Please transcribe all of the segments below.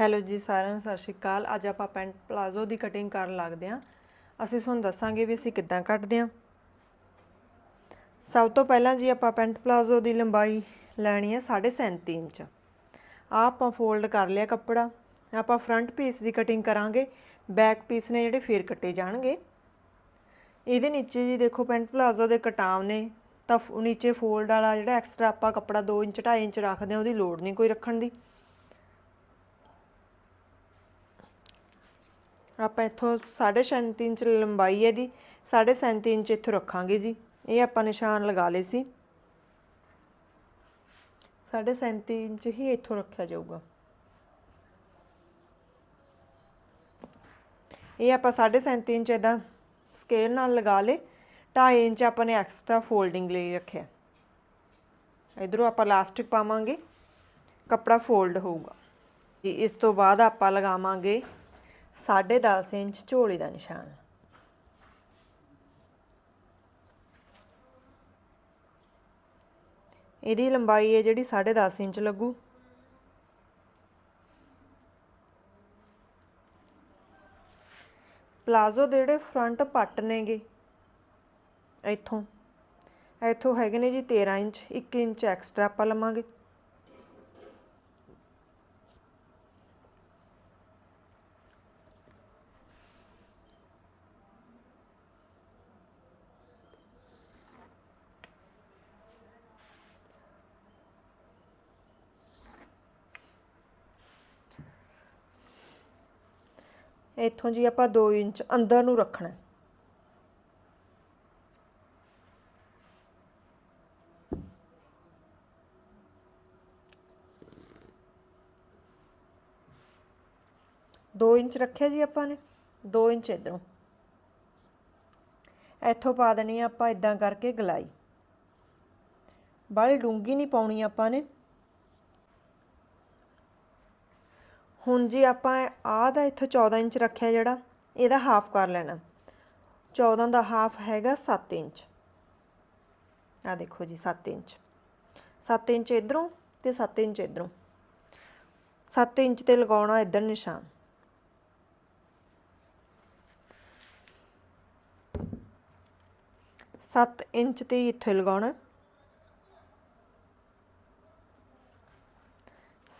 Hello ਜੀ ਸਾਰਿਆਂ ਨੂੰ ਸਤਿ ਸ਼੍ਰੀ ਅਕਾਲ। ਅੱਜ ਆਪਾਂ ਪੈਂਟ ਪਲਾਜ਼ੋ ਦੀ ਕਟਿੰਗ ਕਰਨ ਲੱਗਦੇ ਹਾਂ। ਅਸੀਂ ਤੁਹਾਨੂੰ ਦੱਸਾਂਗੇ ਵੀ ਅਸੀਂ ਕਿੱਦਾਂ ਕੱਟਦੇ ਹਾਂ। ਸਭ ਤੋਂ ਪਹਿਲਾਂ ਜੀ ਆਪਾਂ ਪੈਂਟ ਪਲਾਜ਼ੋ ਦੀ ਲੰਬਾਈ ਲੈਣੀ ਹੈ 3.5 ਇੰਚ। ਆਹ ਆਪਾਂ ਫੋਲਡ ਕਰ ਲਿਆ ਕੱਪੜਾ। ਆਪਾਂ ਫਰੰਟ ਪੀਸ ਦੀ ਕਟਿੰਗ ਕਰਾਂਗੇ। ਬੈਕ ਪੀਸ ਨੇ ਜਿਹੜੇ ਫੇਰ ਕੱਟੇ ਜਾਣਗੇ। ਇਹਦੇ ਨੀਚੇ ਜੀ ਦੇਖੋ ਪੈਂਟ ਪਲਾਜ਼ੋ ਦੇ ਕਟਾਵ ਨੇ। ਤਾਂ ਫ- ਨੀਚੇ ਫੋਲਡ ਵਾਲਾ ਜਿਹੜਾ ਐਕਸਟਰਾ ਆਪਾਂ ਕੱਪੜਾ 2 ਇੰਚ 2.5 ਇੰਚ ਰੱਖਦੇ ਹਾਂ, ਉਹਦੀ ਲੋੜ ਨਹੀਂ ਕੋਈ ਰੱਖਣ ਦੀ। ਆਪਾਂ ਇੱਥੋਂ 3.5 ਇੰਚ ਲੰਬਾਈ ਹੈ ਦੀ 3.5 ਇੰਚ ਇੱਥੋਂ ਰੱਖਾਂਗੇ ਜੀ। ਇਹ ਆਪਾਂ ਨਿਸ਼ਾਨ ਲਗਾ ਲਏ ਸੀ। 3.5 ਇੰਚ ਹੀ ਇੱਥੋਂ ਰੱਖਿਆ ਜਾਊਗਾ। ਇਹ ਆਪਾਂ 3.5 ਇੰਚ ਇਹਦਾ ਸਕੇਲ ਨਾਲ ਲਗਾ ਲੇ 2.5 ਇੰਚ ਆਪਾਂ ਨੇ ਐਕਸਟਰਾ ਫੋਲਡਿੰਗ ਲਈ ਰੱਖਿਆ। ਇਧਰੋਂ ਆਪਾਂ ਲਾਸਟਿਕ ਪਾਵਾਂਗੇ। ਕੱਪੜਾ ਫੋਲਡ ਹੋਊਗਾ। ਇਸ ਤੋਂ ਬਾਅਦ ਆਪਾਂ ਲਗਾਵਾਂਗੇ 10.5 ਇੰਚ ਝੋਲੀ ਦਾ ਨਿਸ਼ਾਨ। ਇਹਦੀ ਲੰਬਾਈ ਹੈ ਜਿਹੜੀ 10.5 ਇੰਚ ਲੱਗੂ। ਪਲਾਜ਼ੋ ਦੇ ਜਿਹੜੇ ਫਰੰਟ ਪੱਟ ਨੇਗੇ, ਇੱਥੋਂ। ਇੱਥੋਂ ਹੈਗੇ ਨੇ ਜੀ 13 ਇੰਚ 1 ਇੰਚ ਐਕਸਟਰਾ ਆਪਾਂ ਲਵਾਂਗੇ। ਇੱਥੋਂ ਜੀ ਆਪਾਂ 2 ਇੰਚ ਅੰਦਰ ਨੂੰ ਰੱਖਣਾ ਦੋ ਇੰਚ ਰੱਖਿਆ ਜੀ ਆਪਾਂ ਨੇ 2 ਇੰਚ ਇਧਰੋਂ। ਇੱਥੋਂ ਪਾ ਦੇਣੀ ਆਪਾਂ ਇਦਾਂ ਕਰਕੇ ਗਲਾਈ। ਬਾਹਲੀ ਡੂੰਗੀ ਨਹੀਂ ਪਾਉਣੀ ਆਪਾਂ ਨੇ। ਹੁਣ ਜੀ ਆਪਾਂ ਆਹ ਦਾ ਇੱਥੋਂ 14 ਇੰਚ ਰੱਖਿਆ ਜਿਹੜਾ, ਇਹਦਾ ਹਾਫ ਕਰ ਲੈਣਾ। 14 ਦਾ ਹਾਫ ਹੈਗਾ 7 ਇੰਚ। ਆ ਦੇਖੋ ਜੀ 7 ਇੰਚ। 7 ਇੰਚ ਇਧਰੋਂ ਤੇ 7 ਇੰਚ ਇਧਰੋਂ। 7 ਇੰਚ ਤੇ ਲਗਾਉਣਾ ਇਧਰ ਨਿਸ਼ਾਨ। ਸੱਤ ਇੰਚ ਤੇ ਇੱਥੇ ਲਗਾਉਣਾ।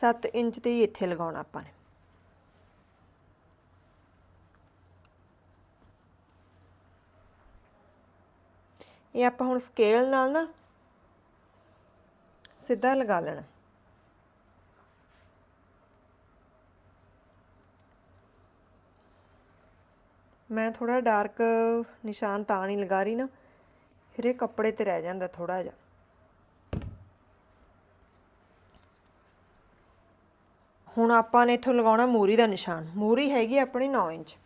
7 ਇੰਚ ਤੇ ਹੀ ਇੱਥੇ ਲਗਾਉਣਾ ਆਪਾਂ ਨੇ। ਇਹ ਆਪਾਂ ਹੁਣ ਸਕੇਲ ਨਾਲ ਨਾ ਸਿੱਧਾ ਲਗਾ ਲੈਣਾ। ਮੈਂ ਥੋੜਾ ਡਾਰਕ ਨਿਸ਼ਾਨ ਤਾਂ ਨਹੀਂ ਲਗਾ ਰਹੀ ਨਾ, ਫਿਰ ਇਹ ਕੱਪੜੇ ਤੇ ਰਹਿ ਜਾਂਦਾ ਥੋੜਾ ਜਿਹਾ। ਹੁਣ ਆਪਾਂ ਨੇ ਇੱਥੋਂ ਲਗਾਉਣਾ ਮੂਰੀ ਦਾ ਨਿਸ਼ਾਨ। ਮੂਰੀ ਹੈਗੀ ਆਪਣੀ 9 ਇੰਚ।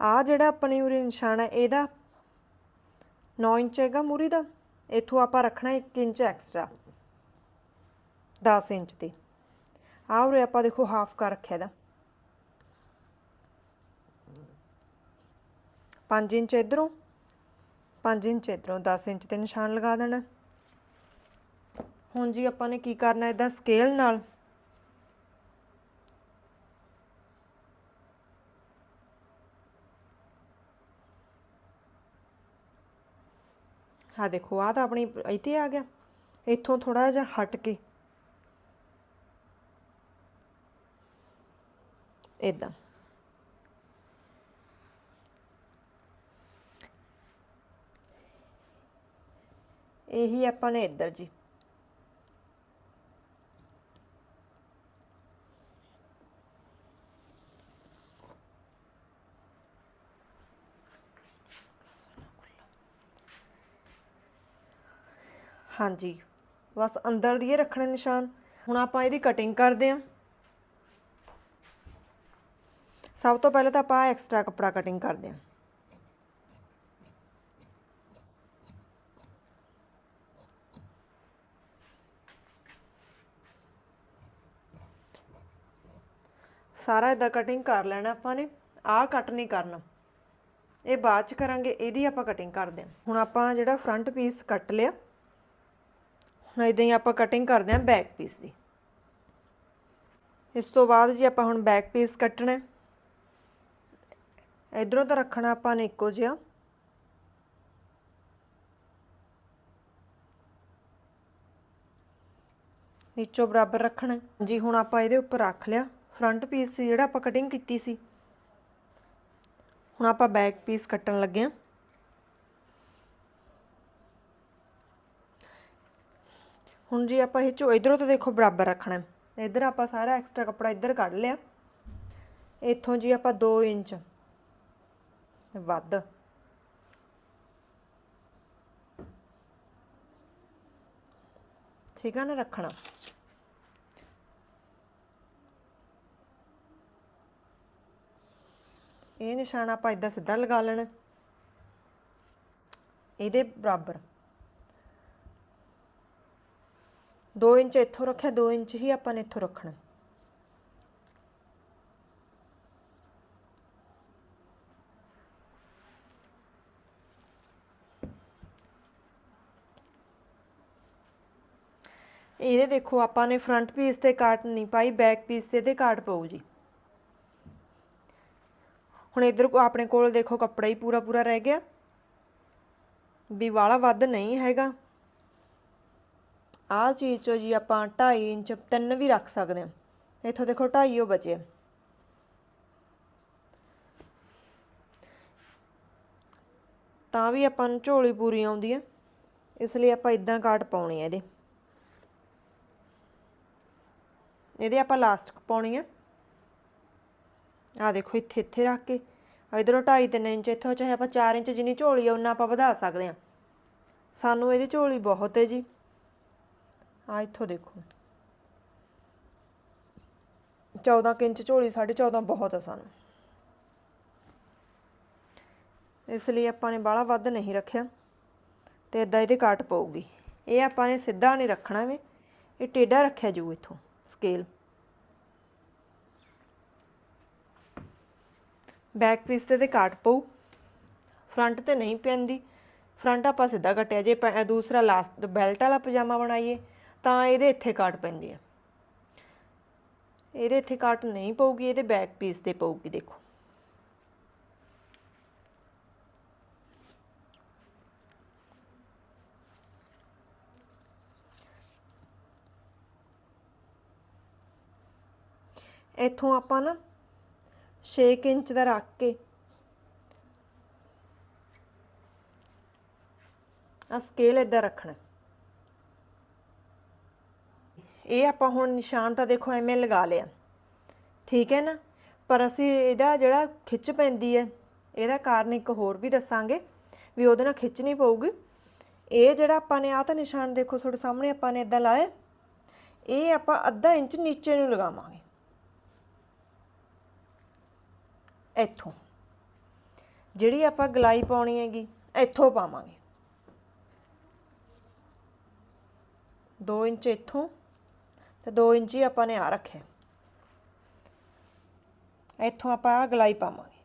ਆ ਜਿਹੜਾ ਆਪਣੇ ਉਰੇ ਨਿਸ਼ਾਨ ਹੈ, ਇਹਦਾ 9 ਇੰਚ ਹੈਗਾ ਮੂਰੀ ਦਾ। ਇੱਥੋਂ ਆਪਾਂ ਰੱਖਣਾ 1 ਇੰਚ ਐਕਸਟਰਾ 10 ਇੰਚ ਦੀ। ਆ ਉਰੇ ਆਪਾਂ ਦੇਖੋ ਹਾਫ ਕਰ ਰੱਖਿਆ ਦਾ 5 ਇੰਚ ਇਧਰੋਂ 5 ਇੰਚ ਇਧਰੋਂ 10 ਇੰਚ ਤੇ ਨਿਸ਼ਾਨ ਲਗਾ ਦੇਣਾ। ਹੁਣ ਜੀ ਆਪਾਂ ਨੇ ਕੀ ਕਰਨਾ ਇਦਾਂ ਸਕੇਲ ਨਾਲ ਹਾਂ ਦੇਖੋ ਆ ਤਾਂ ਆਪਣੀ ਇੱਥੇ ਆ ਗਿਆ। ਇੱਥੋਂ ਥੋੜਾ ਜਿਹਾ ਹਟ ਕੇ। ਇਦਾਂ ਇਹੀ ਆਪਾਂ ਨੇ ਇੱਧਰ ਜੀ। ਹਾਂਜੀ। ਬਸ ਅੰਦਰ ਦੀ ਇਹ ਰੱਖਣੇ ਨਿਸ਼ਾਨ। ਹੁਣ ਆਪਾਂ ਇਹਦੀ ਕਟਿੰਗ ਕਰਦੇ ਹਾਂ। ਸਭ ਤੋਂ ਪਹਿਲਾਂ ਤਾਂ ਆਪਾਂ ਐਕਸਟਰਾ ਕੱਪੜਾ ਕਟਿੰਗ ਕਰਦੇ ਹਾਂ। ਸਾਰਾ ਇਦਾਂ ਕਟਿੰਗ ਕਰ ਲੈਣਾ ਆਪਾਂ ਨੇ। ਆਹ ਕੱਟ ਨਹੀਂ ਕਰਨਾ। ਇਹ ਬਾਅਦ ਚ ਕਰਾਂਗੇ, ਇਹਦੀ ਆਪਾਂ ਕਟਿੰਗ ਕਰਦੇ ਹਾਂ। ਹੁਣ ਆਪਾਂ ਜਿਹੜਾ ਫਰੰਟ ਪੀਸ ਕੱਟ ਲਿਆ ਹੁਣ ਇਦਾਂ ਹੀ ਆਪਾਂ ਕਟਿੰਗ ਕਰਦੇ ਹਾਂ ਬੈਕ ਪੀਸ ਦੀ। ਇਸ ਤੋਂ ਬਾਅਦ ਜੀ ਆਪਾਂ ਹੁਣ ਬੈਕ ਪੀਸ ਕੱਟਣਾ ਹੈ। ਇਧਰੋਂ ਤਾਂ ਰੱਖਣਾ ਆਪਾਂ ਨੇ ਇੱਕੋ ਜਿਹਾ। ਨੀਚੋਂ ਬਰਾਬਰ ਰੱਖਣਾ ਜੀ ਹੁਣ ਆਪਾਂ ਇਹਦੇ ਉੱਪਰ ਰੱਖ ਲਿਆ। ਫਰੰਟ ਪੀਸ ਸੀ ਜਿਹੜਾ ਆਪਾਂ ਕਟਿੰਗ ਕੀਤੀ ਸੀ। ਹੁਣ ਆਪਾਂ ਬੈਕ ਪੀਸ ਕੱਟਣ ਲੱਗੇ ਹਾਂ। ਹੁਣ ਜੀ ਆਪਾਂ ਇਹ ਚੋ ਇਧਰੋਂ ਤੋਂ ਦੇਖੋ ਬਰਾਬਰ ਰੱਖਣਾ ਹੈ। ਇਧਰ ਆਪਾਂ ਸਾਰਾ ਐਕਸਟਰਾ ਕੱਪੜਾ ਇੱਧਰ ਕੱਢ ਲਿਆ। ਇੱਥੋਂ ਜੀ ਆਪਾਂ 2 ਇੰਚ ਵੱਧ। ਠੀਕ ਆ ਨਾ ਰੱਖਣਾ। ਇਹ ਨਿਸ਼ਾਨ ਆਪਾਂ ਇਦਾਂ ਸਿੱਧਾ ਲਗਾ ਲੈਣਾ। ਇਹਦੇ ਬਰਾਬਰ। 2 ਇੰਚ ਇੱਥੋਂ ਰੱਖਿਆ 2 ਇੰਚ ਹੀ ਆਪਾਂ ਨੇ ਇੱਥੋਂ ਰੱਖਣਾ। ਇਹਦੇ ਦੇਖੋ, ਆਪਾਂ ਨੇ ਫਰੰਟ ਪੀਸ ਤੇ ਕਾਟ ਨਹੀਂ ਪਾਈ ਬੈਕ ਪੀਸ ਤੇ ਤੇ ਕਾਟ ਪਊ ਜੀ। ਹੁਣ ਇਧਰ ਆਪਣੇ ਕੋਲ ਦੇਖੋ, ਕੱਪੜਾ ਹੀ ਪੂਰਾ ਪੂਰਾ ਰਹਿ ਗਿਆ। ਵੀ ਵਾਲਾ ਵੱਧ ਨਹੀਂ ਹੈਗਾ। ਆਹ ਚੀਜ਼ ਚੋ ਜੀ ਆਪਾਂ 2.5 ਇੰਚ ਤਿੰਨ ਵੀ ਰੱਖ ਸਕਦੇ ਹਾਂ। ਇੱਥੋਂ ਦੇਖੋ 2.5 ਉਹ ਬਚੇ। ਤਾਂ ਵੀ ਆਪਾਂ ਨੂੰ ਝੋਲੀ ਪੂਰੀ ਆਉਂਦੀ ਹੈ। ਇਸ ਲਈ ਆਪਾਂ ਇਦਾਂ ਕਾਟ ਪਾਉਣੀ ਹੈ ਇਹਦੇ। ਇਹਦੇ ਆਪਾਂ ਲਾਸਟਿਕ ਪਾਉਣੀ ਹੈ। ਆ ਦੇਖੋ ਇੱਥੇ ਇੱਥੇ ਰੱਖ ਕੇ। ਇਧਰੋਂ 2.5 3 ਇੰਚ, ਇੱਥੋਂ ਚਾਹੇ ਆਪਾਂ 4 ਇੰਚ ਜਿੰਨੀ ਝੋਲੀ ਆ ਉਹਨਾਂ ਆਪਾਂ ਵਧਾ ਸਕਦੇ ਹਾਂ। ਸਾਨੂੰ ਇਹਦੀ ਝੋਲੀ ਬਹੁਤ ਹੈ ਜੀ। ਆ ਇੱਥੋਂ ਦੇਖੋ। 14 ਕੁ ਇੰਚ ਝੋਲੀ 14.5 ਬਹੁਤ ਆ ਸਾਨੂੰ। ਇਸ ਲਈ ਆਪਾਂ ਨੇ ਬਾਹਲਾ ਵੱਧ ਨਹੀਂ ਰੱਖਿਆ ਤੇ ਇਦਾਂ ਇਹਦੇ ਕਾਟ ਪਊਗੀ। ਇਹ ਆਪਾਂ ਨੇ ਸਿੱਧਾ ਨਹੀਂ ਰੱਖਣਾ ਵੇ, ਇਹ ਟੇਢਾ ਰੱਖਿਆ ਜੂ ਇਥੋਂ ਸਕੇਲ ਬੈਕ ਪੀਸ ਤੇ ਤੇ ਕਾਟ ਪਊ। ਫਰੰਟ ਤੇ ਨਹੀਂ ਪੈਂਦੀ। ਫਰੰਟ ਆਪਾਂ ਸਿੱਧਾ ਕੱਟਿਆ, ਜੇ ਪੈ- ਦੂਸਰਾ ਲਾਸਟ ਬੈਲਟ ਵਾਲਾ ਪਜਾਮਾ ਬਣਾਈਏ ਤਾਂ ਇਹਦੇ ਇੱਥੇ ਕਾਟ ਪੈਂਦੀ ਹੈ ਇਹਦੇ ਇੱਥੇ ਕਾਟ ਨਹੀਂ ਪਊਗੀ, ਇਹਦੇ ਬੈਕ ਪੀਸ ਤੇ ਪਊਗੀ, ਦੇਖੋ। ਇੱਥੋਂ ਆਪਾਂ ਨਾ 6 ਇੰਚ ਦਾ ਰੱਖ ਕੇ ਆ ਸਕੇਲ ਇਦਾਂ ਰੱਖਣਾ। ਇਹ ਆਪਾਂ ਹੁਣ ਨਿਸ਼ਾਨ ਤਾਂ ਦੇਖੋ ਐਵੇਂ ਲਗਾ ਲਿਆ। ਠੀਕ ਹੈ ਨਾ? ਪਰ ਅਸੀਂ ਇਹਦਾ ਜਿਹੜਾ ਖਿੱਚ ਪੈਂਦੀ ਹੈ, ਇਹਦਾ ਕਾਰਨ ਇੱਕ ਹੋਰ ਵੀ ਦੱਸਾਂਗੇ ਵੀ ਉਹਦੇ ਨਾਲ ਖਿੱਚ ਨਹੀਂ ਪਊਗੀ। ਇਹ ਜਿਹੜਾ ਆਪਾਂ ਨੇ ਆ ਤਾਂ ਨਿਸ਼ਾਨ ਦੇਖੋ ਤੁਹਾਡੇ ਸਾਹਮਣੇ ਆਪਾਂ ਨੇ ਇਦਾਂ ਲਾਇਆ। ਇਹ ਆਪਾਂ ਅੱਧਾ ਇੰਚ ਨੀਚੇ ਨੂੰ ਲਗਾਵਾਂਗੇ। ਇੱਥੋਂ। ਜਿਹੜੀ ਆਪਾਂ ਗਲਾਈ ਪਾਉਣੀ ਹੈਗੀ, ਇੱਥੋਂ ਪਾਵਾਂਗੇ। 2 ਇੰਚ ਇੱਥੋਂ। ਤੇ 2 ਇੰਚ ਹੀ ਆਪਾਂ ਨੇ ਆ ਰੱਖਿਆ ਇੱਥੋਂ ਆਪਾਂ ਗਲਾਈ ਪਾਵਾਂਗੇ।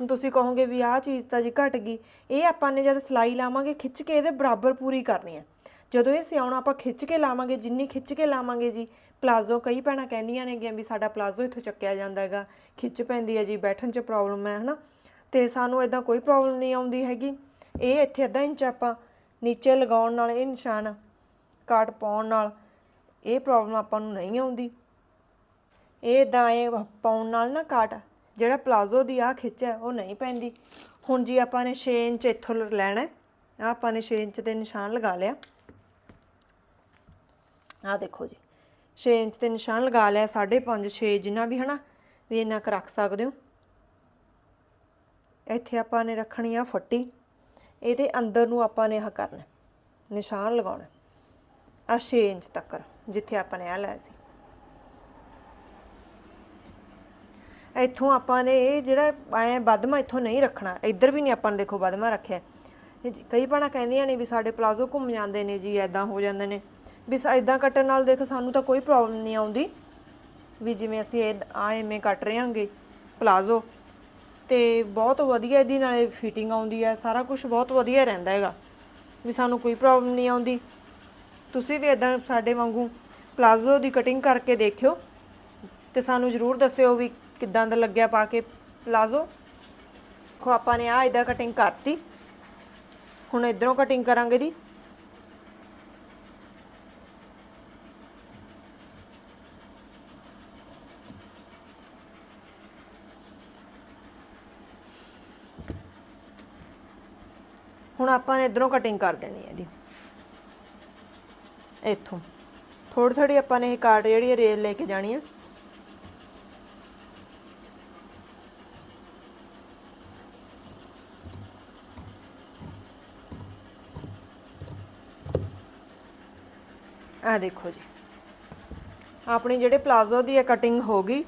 ਹੁਣ ਤੁਸੀਂ ਕਹੋਗੇ ਵੀ ਆਹ ਚੀਜ਼ ਤਾਂ ਜੀ ਘਟ ਗਈ। ਇਹ ਆਪਾਂ ਨੇ ਜਦ ਸਲਾਈ ਲਾਵਾਂਗੇ, ਖਿੱਚ ਕੇ ਇਹਦੇ ਬਰਾਬਰ ਪੂਰੀ ਕਰਨੀ ਹੈ ਜਦੋਂ ਇਹ ਸਿਆਉਣਾ ਆਪਾਂ ਖਿੱਚ ਕੇ ਲਾਵਾਂਗੇ, ਜਿੰਨੀ ਖਿੱਚ ਕੇ ਲਾਵਾਂਗੇ ਜੀ, ਪਲਾਜ਼ੋ ਕਈ ਭੈਣਾਂ ਕਹਿੰਦੀਆਂ ਨੇਗੀਆਂ ਵੀ ਸਾਡਾ ਪਲਾਜ਼ੋ ਇੱਥੋਂ ਚੱਕਿਆ ਜਾਂਦਾ ਹੈਗਾ, ਖਿੱਚ ਪੈਂਦੀ ਹੈ ਜੀ, ਬੈਠਣ 'ਚ ਪ੍ਰੋਬਲਮ ਹੈ ਹਨਾ। ਤੇ ਸਾਨੂੰ ਇਦਾਂ ਕੋਈ ਪ੍ਰੋਬਲਮ ਨਹੀਂ ਆਉਂਦੀ ਹੈਗੀ। ਇਹ ਇੱਥੇ ਅੱਧਾ ਇੰਚ ਆਪਾਂ, ਨੀਚੇ ਲਗਾਉਣ ਨਾਲ ਇਹ ਨਿਸ਼ਾਨ ਕਾਟ ਪਾਉਣ ਨਾਲ ਇਹ ਪ੍ਰੋਬਲਮ ਆਪਾਂ ਨੂੰ ਨਹੀਂ ਆਉਂਦੀ। ਇਹ ਇਦਾਂ ਪਾਉਣ ਨਾਲ ਨਾ ਕਾਟ ਜਿਹੜਾ ਪਲਾਜ਼ੋ ਦੀ ਆ ਖਿੱਚ ਹੈ, ਉਹ ਨਹੀਂ ਪੈਂਦੀ। ਹੁਣ ਜੀ ਆਪਾਂ ਨੇ 6 ਇੰਚ ਇੱਥੋਂ ਲੈਣਾ ਹੈ। ਆਹ ਆਪਾਂ ਨੇ 6 ਇੰਚ ਤੇ ਨਿਸ਼ਾਨ ਲਗਾ ਲਿਆ। ਆਹ ਦੇਖੋ ਜੀ 6 ਇੰਚ ਤੇ ਨਿਸ਼ਾਨ ਲਗਾ ਲਿਆ 5.5 6 ਜਿੰਨਾ ਵੀ ਹਨਾ, ਵੀ ਇੰਨਾ ਕੁ ਰੱਖ ਸਕਦੇ ਹੋ। ਇੱਥੇ ਆਪਾਂ ਨੇ ਰੱਖਣੀ ਆ ਫੱਟੀ। ਇਹਦੇ ਅੰਦਰ ਨੂੰ ਆਪਾਂ ਨੇ ਆਹ ਕਰਨਾ ਨਿਸ਼ਾਨ ਲਗਾਉਣਾ ਆ 6 ਇੰਚ ਤੱਕ ਜਿੱਥੇ ਆਪਾਂ ਨੇ ਆ ਲਾਇਆ ਸੀ। ਇੱਥੋਂ ਆਪਾਂ ਨੇ ਇਹ ਜਿਹੜਾ ਐ ਬਦਮਾ ਇੱਥੋਂ ਨਹੀਂ ਰੱਖਣਾ, ਇੱਧਰ ਵੀ ਨਹੀਂ ਆਪਾਂ ਨੇ ਦੇਖੋ ਬਦਮਾ ਰੱਖਿਆ। ਕਈ ਭੈਣਾਂ ਕਹਿੰਦੀਆਂ ਨੇ ਵੀ ਸਾਡੇ ਪਲਾਜ਼ੋ ਘੁੰਮ ਜਾਂਦੇ ਨੇ ਜੀ ਐਦਾਂ ਹੋ ਜਾਂਦੇ ਨੇ। ਵੀ ਐਦਾਂ ਕੱਟਣ ਨਾਲ ਦੇਖ ਸਾਨੂੰ ਤਾਂ ਕੋਈ ਪ੍ਰੋਬਲਮ ਨਹੀਂ ਆਉਂਦੀ। ਵੀ ਜਿਵੇਂ ਅਸੀਂ ਇਹ ਆ ਐਵੇਂ ਕੱਟ ਰਹੇ ਹਾਂਗੇ ਪਲਾਜ਼ੋ, ਤੇ ਬਹੁਤ ਵਧੀਆ ਇਹਦੀ ਨਾਲੇ ਫਿਟਿੰਗ ਆਉਂਦੀ ਹੈ, ਸਾਰਾ ਕੁਝ ਬਹੁਤ ਵਧੀਆ ਰਹਿੰਦਾ ਹੈਗਾ। ਵੀ ਸਾਨੂੰ ਕੋਈ ਪ੍ਰੋਬਲਮ ਨਹੀਂ ਆਉਂਦੀ। ਤੁਸੀਂ ਵੀ ਇਦਾਂ ਸਾਡੇ ਵਾਂਗੂ ਪਲਾਜ਼ੋ ਦੀ ਕਟਿੰਗ ਕਰਕੇ ਦੇਖਿਓ ਤੇ ਸਾਨੂੰ ਜਰੂਰ ਦੱਸਿਓ ਵੀ ਕਿੱਦਾਂ ਦਾ ਲੱਗਿਆ ਪਾ ਕੇ ਪਲਾਜ਼ੋ। ਦੇਖੋ, ਆਪਾਂ ਨੇ ਆ ਇਹਦਾ ਕਟਿੰਗ ਕਰਤੀ। ਹੁਣ ਇਧਰੋਂ ਕਟਿੰਗ ਕਰਾਂਗੇ ਦੀ। ਹੁਣ ਆਪਾਂ ਨੇ ਇਧਰੋਂ ਕਟਿੰਗ ਕਰ ਦੇਣੀ ਹੈ ਇਹਦੀ ਇੱਥੋਂ। ਥੋੜੀ ਥੋੜੀ ਆਪਾਂ ਨੇ ਇਹ ਕਾਰਡ ਜਿਹੜੀ ਹੈ ਰੇਲ ਲੈ ਕੇ ਜਾਣੀ ਹੈ ਆ ਦੇਖੋ ਜੀ। ਆਪਣੀ ਜਿਹੜੇ ਪਲਾਜ਼ੋ ਦੀ ਹੈ ਕਟਿੰਗ ਹੋ ਗਈ।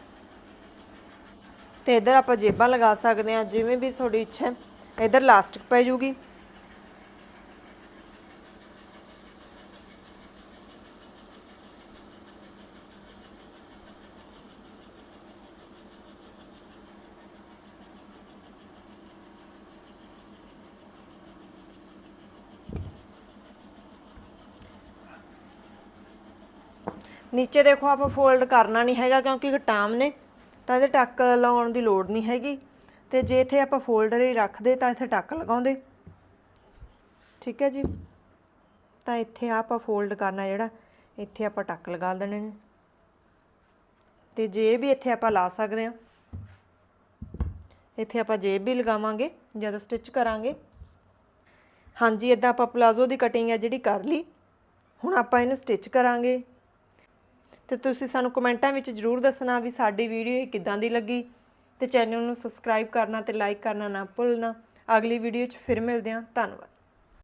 ਤੇ ਇਧਰ ਆਪਾਂ ਜੇਬਾਂ ਲਗਾ ਸਕਦੇ ਹਾਂ ਜਿਵੇਂ ਵੀ ਤੁਹਾਡੀ ਇੱਛਾ ਹੈ। ਇਧਰ ਲਾਸਟਿਕ ਪੈ ਜੂਗੀ। ਨੀਚੇ ਦੇਖੋ ਆਪਾਂ ਫੋਲਡ ਕਰਨਾ ਨਹੀਂ ਹੈਗਾ ਕਿਉਂਕਿ ਟਾਮ ਨੇ, ਤਾਂ ਇਹਦੇ ਟੱਕ ਲਾਉਣ ਦੀ ਲੋੜ ਨਹੀਂ ਹੈਗੀ। ਤੇ ਜੇ ਇੱਥੇ ਆਪਾਂ ਫੋਲਡਰ ਹੀ ਰੱਖਦੇ ਤਾਂ ਇੱਥੇ ਟੱਕ ਲਗਾਉਂਦੇ। ਠੀਕ ਹੈ ਜੀ? ਤਾਂ ਇੱਥੇ ਆਪਾਂ ਫੋਲਡ ਕਰਨਾ ਜਿਹੜਾ, ਇੱਥੇ ਆਪਾਂ ਟੱਕ ਲਗਾ ਦੇਣੇ ਨੇ। ਤੇ ਜੇਬ ਵੀ ਇੱਥੇ ਆਪਾਂ ਲਾ ਸਕਦੇ ਹਾਂ, ਇੱਥੇ ਆਪਾਂ ਜੇਬ ਵੀ ਲਗਾਵਾਂਗੇ, ਜਦੋਂ ਸਟਿਚ ਕਰਾਂਗੇ। ਹਾਂਜੀ ਇਦਾਂ ਆਪਾਂ ਪਲਾਜ਼ੋ ਦੀ ਕਟਿੰਗ ਹੈ ਜਿਹੜੀ ਕਰ ਲਈ। ਹੁਣ ਆਪਾਂ ਇਹਨੂੰ ਸਟਿਚ ਕਰਾਂਗੇ। ਤੇ ਤੁਸੀਂ ਸਾਨੂੰ ਕਮੈਂਟਾਂ ਵਿੱਚ ਜਰੂਰ ਦੱਸਣਾ ਵੀ ਸਾਡੀ ਵੀਡੀਓ ਇਹ ਕਿੱਦਾਂ ਦੀ ਲੱਗੀ। ਤੇ ਚੈਨਲ ਨੂੰ ਸਬਸਕ੍ਰਾਈਬ ਕਰਨਾ ਤੇ ਲਾਈਕ ਕਰਨਾ ਨਾ ਭੁੱਲਣਾ। ਅਗਲੀ ਵੀਡੀਓ 'ਚ ਫਿਰ ਮਿਲਦੇ ਹਾਂ। ਧੰਨਵਾਦ।